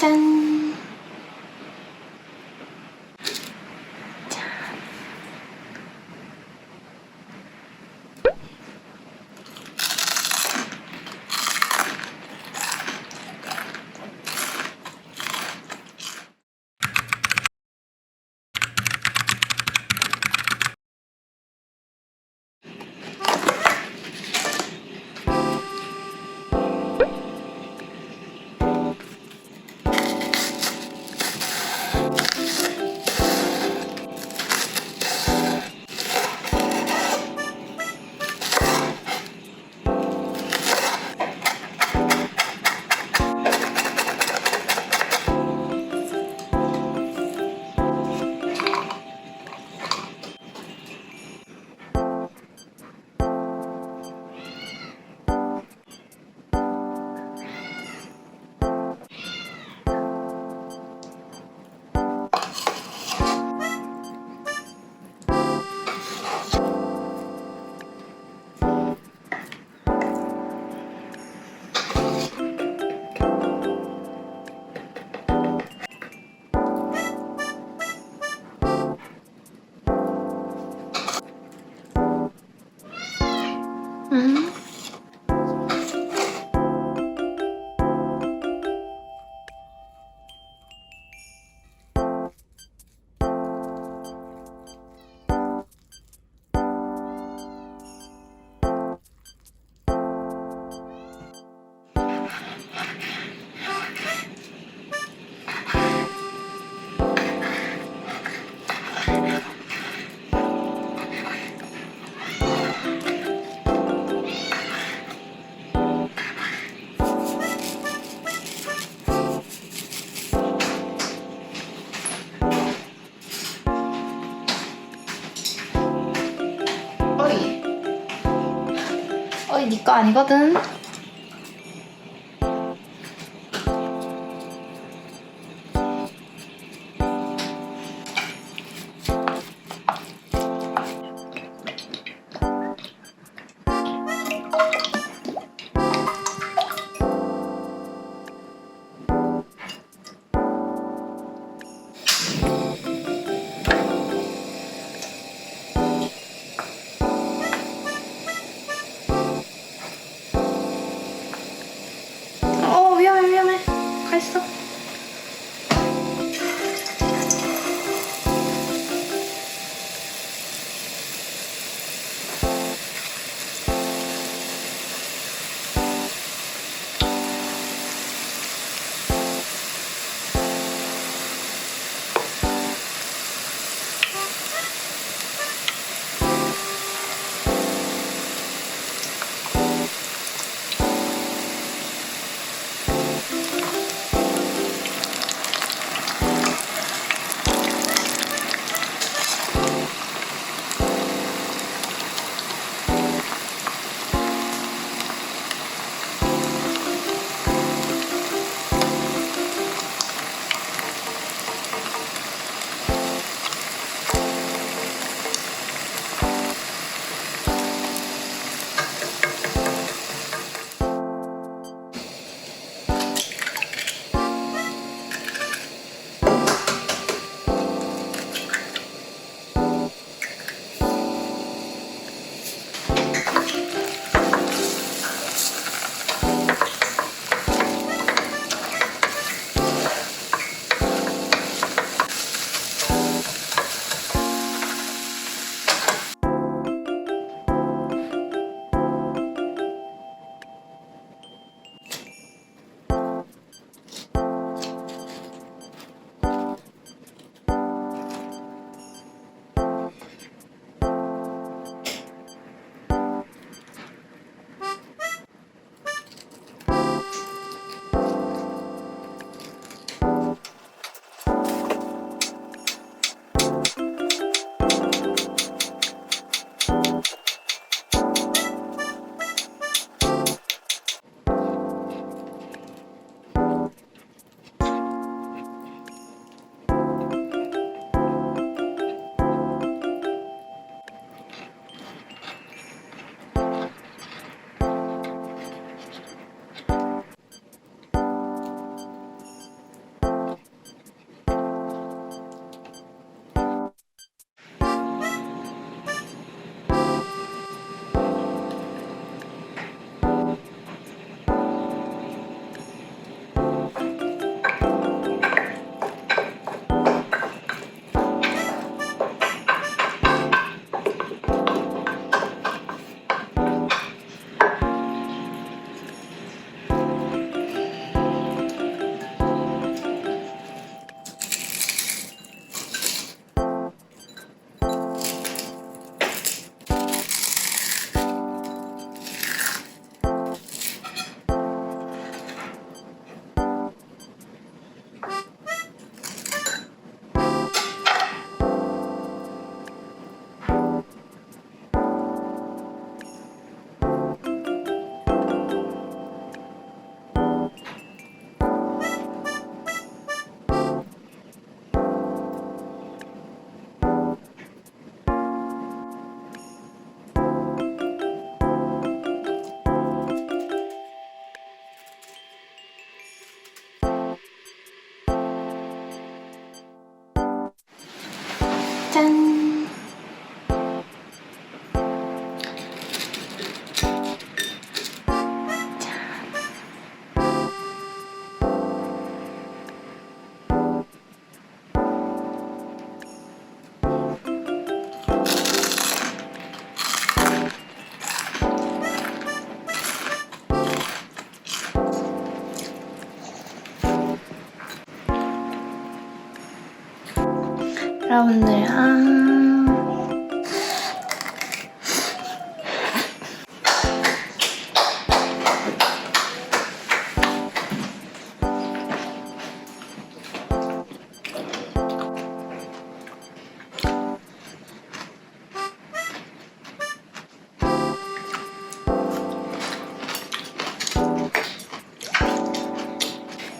짠. 음. 어이, 니거 아니거든. esto. 짠. 여러분들, 아.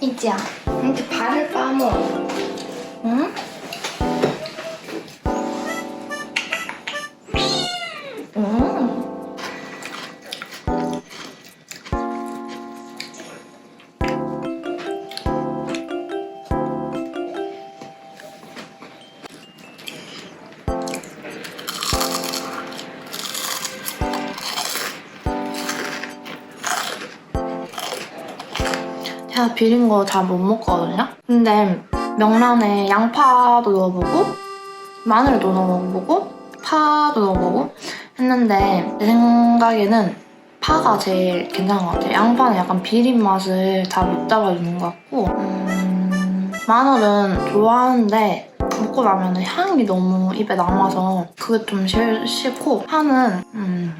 이지야, 이제 발을 빠먹어. 제가 비린 거 잘 못 먹거든요? 근데 명란에 양파도 넣어보고 마늘도 넣어보고 파도 넣어보고 했는데 내 생각에는 파가 제일 괜찮은 것 같아요. 양파는 약간 비린 맛을 다 못 잡아주는 것 같고 음, 마늘은 좋아하는데 먹고 나면 향이 너무 입에 남아서 그게 좀 싫, 싫고 파는 음,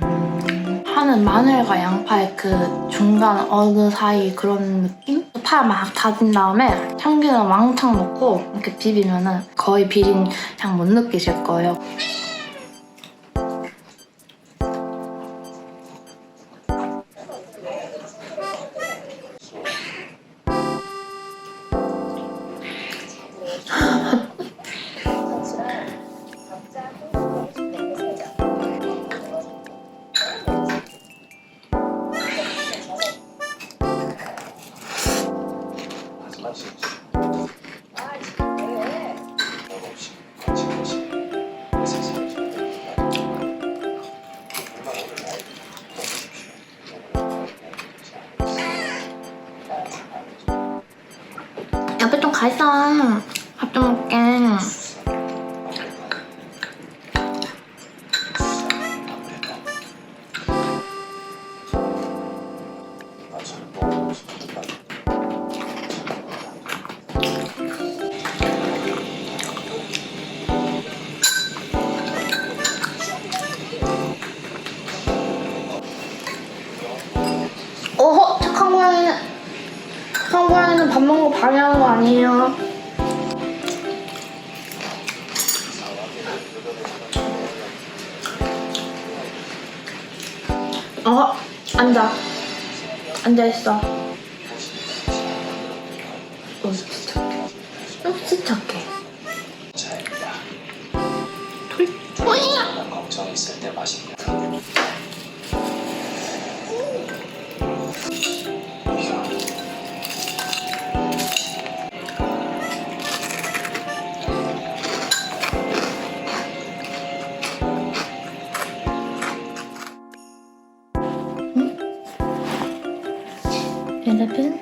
파는 마늘과 양파의 그 중간 어느 사이 그런 느낌? 파 막 다진 다음에 참기름 왕창 넣고 이렇게 비비면은 거의 비린 향 못 느끼실 거예요. 밥거 방해하는 거 아니에요. 어, 앉아. 앉아있어. 옳지, 착해. 옳지, 착해. 차입니다. 돌, 뭐야? 걱정 있을 때 마십니다. 여러분,